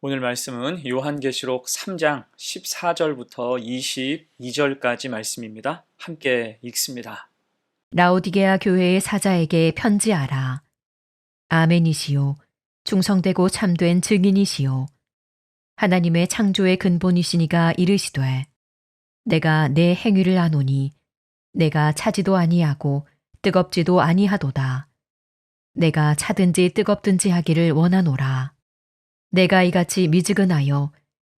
오늘 말씀은 요한계시록 3장 14절부터 22절까지 말씀입니다. 함께 읽습니다. 라오디게아 교회의 사자에게 편지하라. 아멘이시요. 충성되고 참된 증인이시요. 하나님의 창조의 근본이시니가 이르시되 내가 내 행위를 아노니 내가 차지도 아니하고 뜨겁지도 아니하도다. 내가 차든지 뜨겁든지 하기를 원하노라. 내가 이같이 미지근하여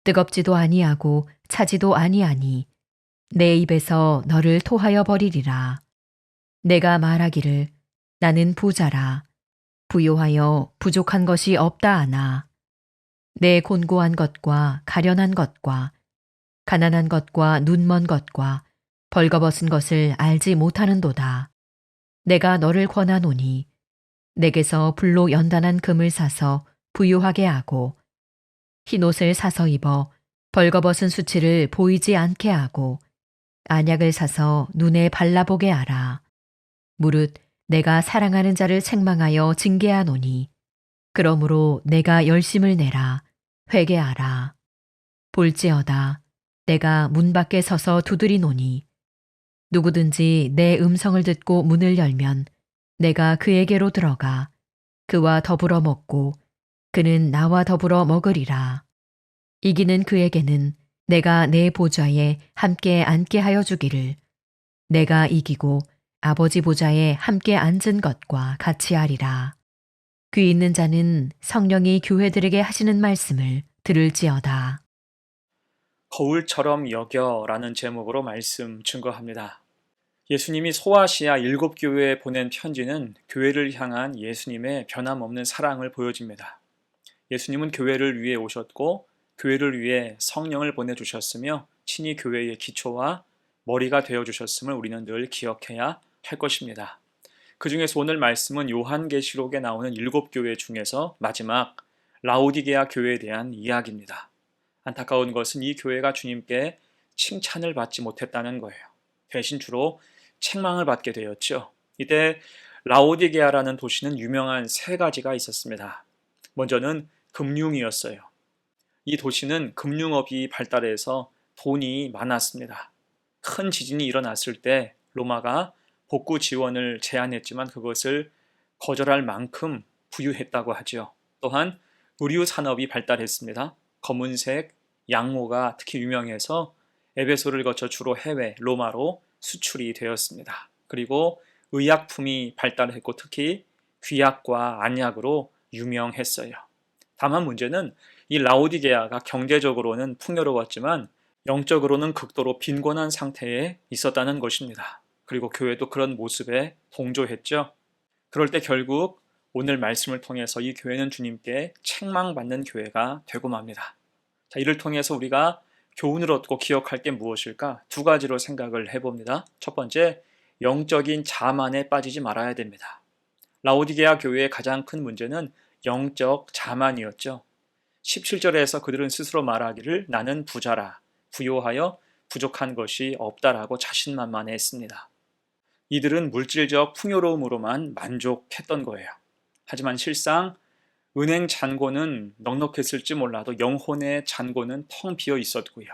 뜨겁지도 아니하고 차지도 아니하니 내 입에서 너를 토하여 버리리라. 내가 말하기를 나는 부자라. 부요하여 부족한 것이 없다 하나. 내 곤고한 것과 가련한 것과 가난한 것과 눈먼 것과 벌거벗은 것을 알지 못하는도다. 내가 너를 권하노니 내게서 불로 연단한 금을 사서 부유하게 하고 흰 옷을 사서 입어 벌거벗은 수치를 보이지 않게 하고 안약을 사서 눈에 발라보게 하라. 무릇 내가 사랑하는 자를 책망하여 징계하노니 그러므로 내가 열심을 내라 회개하라. 볼지어다 내가 문 밖에 서서 두드리노니 누구든지 내 음성을 듣고 문을 열면 내가 그에게로 들어가 그와 더불어 먹고 그는 나와 더불어 먹으리라. 이기는 그에게는 내가 내 보좌에 함께 앉게 하여 주기를 내가 이기고 아버지 보좌에 함께 앉은 것과 같이 하리라. 귀 있는 자는 성령이 교회들에게 하시는 말씀을 들을지어다. 거울처럼 여겨라는 제목으로 말씀 증거합니다. 예수님이 소아시아 일곱 교회에 보낸 편지는 교회를 향한 예수님의 변함없는 사랑을 보여줍니다. 예수님은 교회를 위해 오셨고 교회를 위해 성령을 보내주셨으며 친히 교회의 기초와 머리가 되어주셨음을 우리는 늘 기억해야 할 것입니다. 그 중에서 오늘 말씀은 요한계시록에 나오는 일곱 교회 중에서 마지막 라오디게아 교회에 대한 이야기입니다. 안타까운 것은 이 교회가 주님께 칭찬을 받지 못했다는 거예요. 대신 주로 책망을 받게 되었죠. 이때 라오디게아라는 도시는 유명한 세 가지가 있었습니다. 먼저는 금융이었어요. 이 도시는 금융업이 발달해서 돈이 많았습니다. 큰 지진이 일어났을 때 로마가 복구 지원을 제안했지만 그것을 거절할 만큼 부유했다고 하죠. 또한 의류 산업이 발달했습니다. 검은색 양모가 특히 유명해서 에베소를 거쳐 주로 해외 로마로 수출이 되었습니다. 그리고 의약품이 발달했고 특히 귀약과 안약으로 유명했어요. 다만 문제는 이 라오디게아가 경제적으로는 풍요로웠지만 영적으로는 극도로 빈곤한 상태에 있었다는 것입니다. 그리고 교회도 그런 모습에 동조했죠. 그럴 때 결국 오늘 말씀을 통해서 이 교회는 주님께 책망받는 교회가 되고 맙니다. 자, 이를 통해서 우리가 교훈을 얻고 기억할 게 무엇일까? 두 가지로 생각을 해봅니다. 첫 번째, 영적인 자만에 빠지지 말아야 됩니다. 라오디게아 교회의 가장 큰 문제는 영적 자만이었죠. 17절에서 그들은 스스로 말하기를 나는 부자라, 부요하여 부족한 것이 없다라고 자신만만했습니다. 이들은 물질적 풍요로움으로만 만족했던 거예요. 하지만 실상 은행 잔고는 넉넉했을지 몰라도 영혼의 잔고는 텅 비어 있었고요.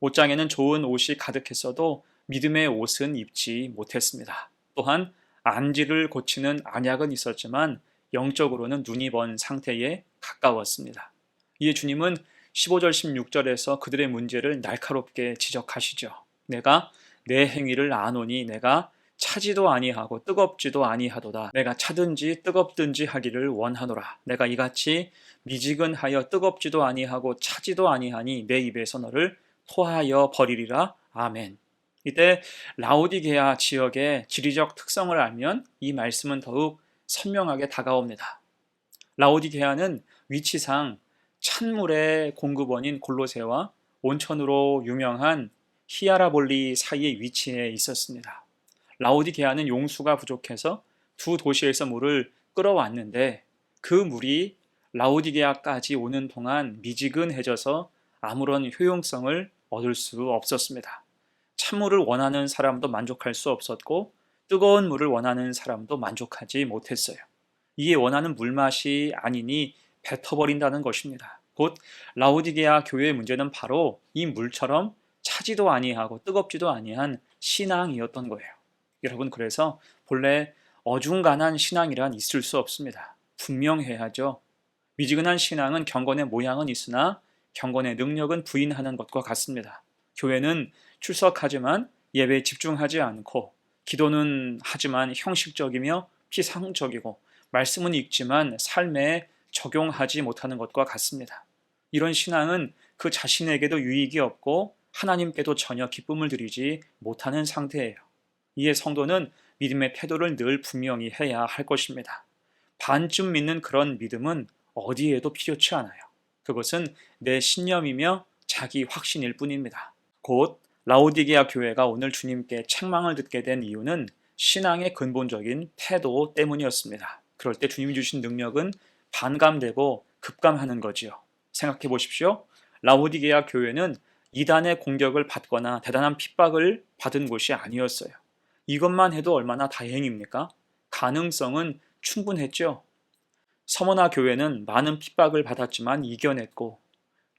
옷장에는 좋은 옷이 가득했어도 믿음의 옷은 입지 못했습니다. 또한 안지를 고치는 안약은 있었지만 영적으로는 눈이 먼 상태에 가까웠습니다. 이에 주님은 15절 16절에서 그들의 문제를 날카롭게 지적하시죠. 내가 내 행위를 아노니 내가 차지도 아니하고 뜨겁지도 아니하도다. 내가 차든지 뜨겁든지 하기를 원하노라. 내가 이같이 미지근하여 뜨겁지도 아니하고 차지도 아니하니 내 입에서 너를 토하여 버리리라. 아멘. 이때 라오디게아 지역의 지리적 특성을 알면 이 말씀은 더욱 선명하게 다가옵니다. 라오디게아는 위치상 찬물의 공급원인 골로세와 온천으로 유명한 히아라볼리 사이에 위치해 있었습니다. 라오디게아는 용수가 부족해서 두 도시에서 물을 끌어왔는데 그 물이 라오디게아까지 오는 동안 미지근해져서 아무런 효용성을 얻을 수 없었습니다. 찬물을 원하는 사람도 만족할 수 없었고 뜨거운 물을 원하는 사람도 만족하지 못했어요. 이게 원하는 물맛이 아니니 뱉어버린다는 것입니다. 곧 라오디게아 교회의 문제는 바로 이 물처럼 차지도 아니하고 뜨겁지도 아니한 신앙이었던 거예요. 여러분 그래서 본래 어중간한 신앙이란 있을 수 없습니다. 분명해야죠. 미지근한 신앙은 경건의 모양은 있으나 경건의 능력은 부인하는 것과 같습니다. 교회는 출석하지만 예배에 집중하지 않고 기도는 하지만 형식적이며 피상적이고 말씀은 읽지만 삶에 적용하지 못하는 것과 같습니다. 이런 신앙은 그 자신에게도 유익이 없고 하나님께도 전혀 기쁨을 드리지 못하는 상태예요. 이에 성도는 믿음의 태도를 늘 분명히 해야 할 것입니다. 반쯤 믿는 그런 믿음은 어디에도 필요치 않아요. 그것은 내 신념이며 자기 확신일 뿐입니다. 곧 라오디게아 교회가 오늘 주님께 책망을 듣게 된 이유는 신앙의 근본적인 태도 때문이었습니다. 그럴 때 주님이 주신 능력은 반감되고 급감하는 거지요. 생각해 보십시오. 라오디게아 교회는 이단의 공격을 받거나 대단한 핍박을 받은 곳이 아니었어요. 이것만 해도 얼마나 다행입니까? 가능성은 충분했죠. 서머나 교회는 많은 핍박을 받았지만 이겨냈고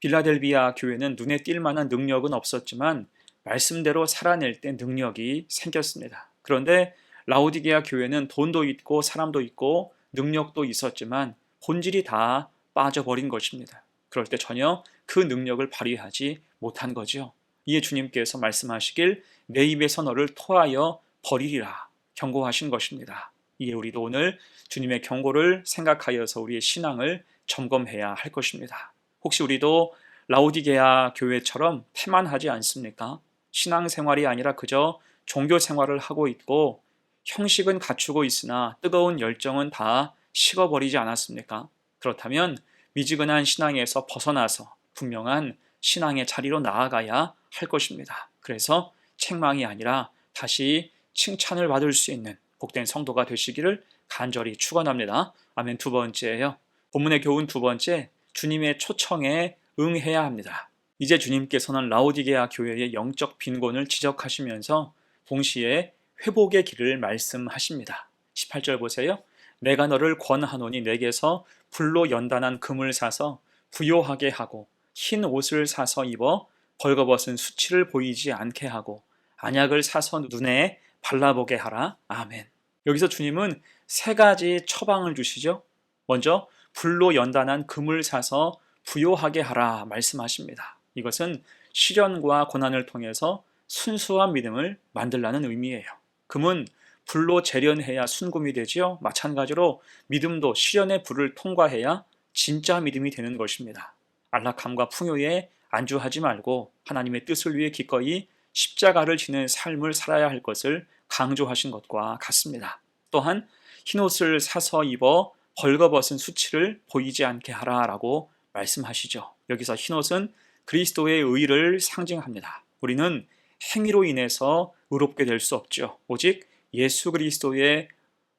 빌라델비아 교회는 눈에 띌 만한 능력은 없었지만 말씀대로 살아낼 때 능력이 생겼습니다. 그런데 라오디게아 교회는 돈도 있고 사람도 있고 능력도 있었지만 본질이 다 빠져버린 것입니다. 그럴 때 전혀 그 능력을 발휘하지 못한 거죠. 이에 주님께서 말씀하시길 내 입에서 너를 토하여 버리리라 경고하신 것입니다. 이에 우리도 오늘 주님의 경고를 생각하여서 우리의 신앙을 점검해야 할 것입니다. 혹시 우리도 라오디게아 교회처럼 태만하지 않습니까? 신앙생활이 아니라 그저 종교 생활을 하고 있고 형식은 갖추고 있으나 뜨거운 열정은 다 식어버리지 않았습니까? 그렇다면 미지근한 신앙에서 벗어나서 분명한 신앙의 자리로 나아가야 할 것입니다. 그래서 책망이 아니라 다시 칭찬을 받을 수 있는 복된 성도가 되시기를 간절히 축원합니다. 아멘. 두 번째예요. 본문의 교훈 두 번째, 주님의 초청에 응해야 합니다. 이제 주님께서는 라오디게아 교회의 영적 빈곤을 지적하시면서 동시에 회복의 길을 말씀하십니다. 18절 보세요. 내가 너를 권하노니 내게서 불로 연단한 금을 사서 부요하게 하고 흰 옷을 사서 입어 벌거벗은 수치를 보이지 않게 하고 안약을 사서 눈에 발라보게 하라. 아멘. 여기서 주님은 세 가지 처방을 주시죠. 먼저 불로 연단한 금을 사서 부요하게 하라 말씀하십니다. 이것은 시련과 고난을 통해서 순수한 믿음을 만들라는 의미예요. 금은 불로 재련해야 순금이 되지요. 마찬가지로 믿음도 시련의 불을 통과해야 진짜 믿음이 되는 것입니다. 안락함과 풍요에 안주하지 말고 하나님의 뜻을 위해 기꺼이 십자가를 지는 삶을 살아야 할 것을 강조하신 것과 같습니다. 또한 흰옷을 사서 입어 벌거벗은 수치를 보이지 않게 하라라고 말씀하시죠. 여기서 흰옷은 그리스도의 의를 상징합니다. 우리는 행위로 인해서 의롭게 될 수 없죠. 오직 예수 그리스도의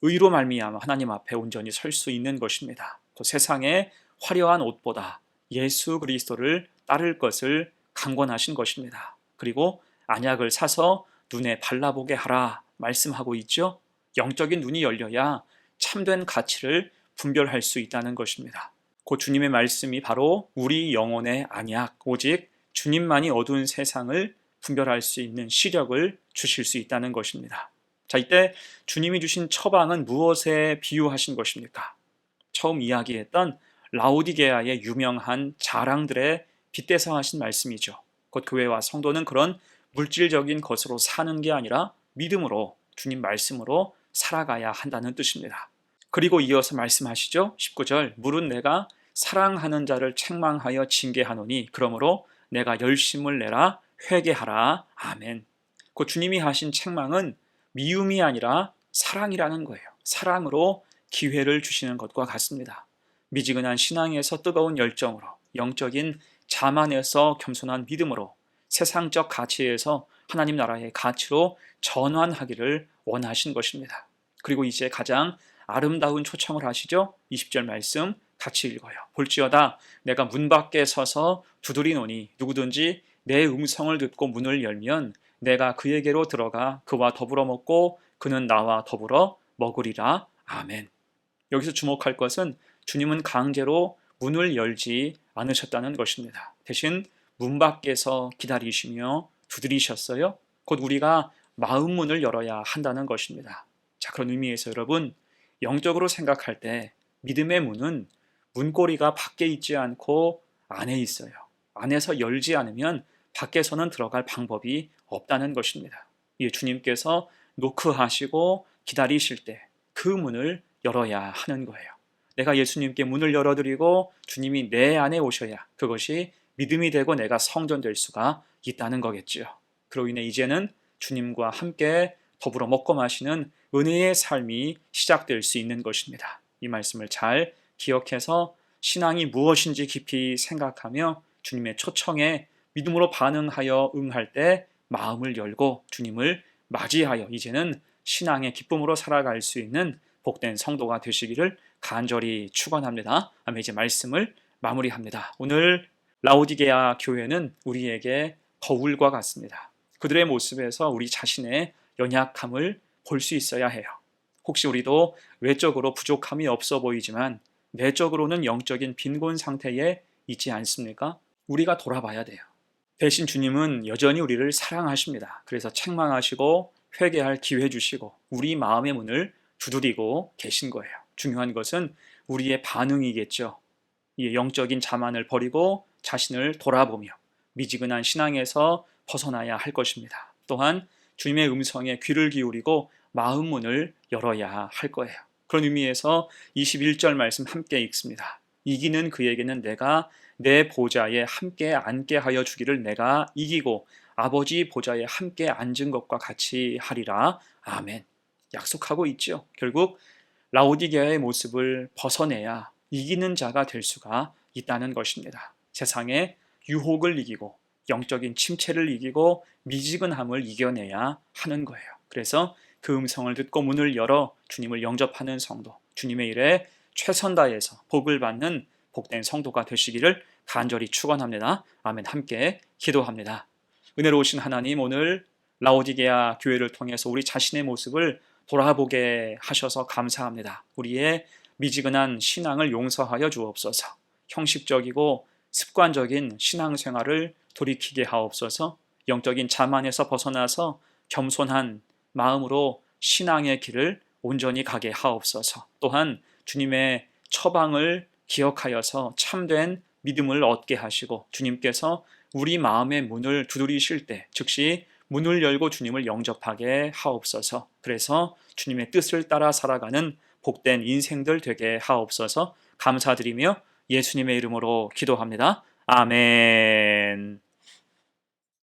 의로 말미암아 하나님 앞에 온전히 설 수 있는 것입니다. 또 세상의 화려한 옷보다 예수 그리스도를 따를 것을 강권하신 것입니다. 그리고 안약을 사서 눈에 발라보게 하라 말씀하고 있죠. 영적인 눈이 열려야 참된 가치를 분별할 수 있다는 것입니다. 곧 주님의 말씀이 바로 우리 영혼의 안약, 오직 주님만이 어두운 세상을 분별할 수 있는 시력을 주실 수 있다는 것입니다. 자, 이때 주님이 주신 처방은 무엇에 비유하신 것입니까? 처음 이야기했던 라오디게아의 유명한 자랑들에 빗대서 하신 말씀이죠. 곧 교회와 성도는 그런 물질적인 것으로 사는 게 아니라 믿음으로 주님 말씀으로 살아가야 한다는 뜻입니다. 그리고 이어서 말씀하시죠. 19절 물은 내가 사랑하는 자를 책망하여 징계하노니 그러므로 내가 열심을 내라 회개하라. 아멘. 그 주님이 하신 책망은 미움이 아니라 사랑이라는 거예요. 사랑으로 기회를 주시는 것과 같습니다. 미지근한 신앙에서 뜨거운 열정으로 영적인 자만에서 겸손한 믿음으로 세상적 가치에서 하나님 나라의 가치로 전환하기를 원하신 것입니다. 그리고 이제 가장 아름다운 초청을 하시죠. 20절 말씀 같이 읽어요. 볼지어다 내가 문 밖에 서서 두드리노니 누구든지 내 음성을 듣고 문을 열면 내가 그에게로 들어가 그와 더불어 먹고 그는 나와 더불어 먹으리라. 아멘. 여기서 주목할 것은 주님은 강제로 문을 열지 않으셨다는 것입니다. 대신 문 밖에서 기다리시며 두드리셨어요. 곧 우리가 마음 문을 열어야 한다는 것입니다. 자, 그런 의미에서 여러분, 영적으로 생각할 때 믿음의 문은 문고리가 밖에 있지 않고 안에 있어요. 안에서 열지 않으면 밖에서는 들어갈 방법이 없다는 것입니다. 이 주님께서 노크하시고 기다리실 때 그 문을 열어야 하는 거예요. 내가 예수님께 문을 열어드리고 주님이 내 안에 오셔야 그것이 믿음이 되고 내가 성전될 수가 있다는 거겠지요. 그로 인해 이제는 주님과 함께 더불어 먹고 마시는 은혜의 삶이 시작될 수 있는 것입니다. 이 말씀을 잘 기억해서 신앙이 무엇인지 깊이 생각하며 주님의 초청에 믿음으로 반응하여 응할 때 마음을 열고 주님을 맞이하여 이제는 신앙의 기쁨으로 살아갈 수 있는 복된 성도가 되시기를 간절히 축원합니다. 아멘. 이제 말씀을 마무리합니다. 오늘 라오디게아 교회는 우리에게 거울과 같습니다. 그들의 모습에서 우리 자신의 연약함을 볼 수 있어야 해요. 혹시 우리도 외적으로 부족함이 없어 보이지만 내적으로는 영적인 빈곤 상태에 있지 않습니까? 우리가 돌아봐야 돼요. 대신 주님은 여전히 우리를 사랑하십니다. 그래서 책망하시고 회개할 기회 주시고 우리 마음의 문을 두드리고 계신 거예요. 중요한 것은 우리의 반응이겠죠. 이 영적인 자만을 버리고 자신을 돌아보며 미지근한 신앙에서 벗어나야 할 것입니다. 또한 주님의 음성에 귀를 기울이고 마음 문을 열어야 할 거예요. 그런 의미에서 21절 말씀 함께 읽습니다. 이기는 그에게는 내가 내 보좌에 함께 앉게 하여 주기를 내가 이기고 아버지 보좌에 함께 앉은 것과 같이 하리라. 아멘. 약속하고 있죠. 결국 라오디게아의 모습을 벗어내야 이기는 자가 될 수가 있다는 것입니다. 세상의 유혹을 이기고 영적인 침체를 이기고 미지근함을 이겨내야 하는 거예요. 그래서 그 음성을 듣고 문을 열어 주님을 영접하는 성도, 주님의 일에 최선 다해서 복을 받는 복된 성도가 되시기를 간절히 축원합니다. 아멘. 함께 기도합니다. 은혜로우신 하나님 오늘 라오디게아 교회를 통해서 우리 자신의 모습을 돌아보게 하셔서 감사합니다. 우리의 미지근한 신앙을 용서하여 주옵소서. 형식적이고 습관적인 신앙생활을 돌이키게 하옵소서. 영적인 자만에서 벗어나서 겸손한 마음으로 신앙의 길을 온전히 가게 하옵소서. 또한 주님의 처방을 기억하여서 참된 믿음을 얻게 하시고 주님께서 우리 마음의 문을 두드리실 때 즉시 문을 열고 주님을 영접하게 하옵소서. 그래서 주님의 뜻을 따라 살아가는 복된 인생들 되게 하옵소서. 감사드리며 예수님의 이름으로 기도합니다. 아멘.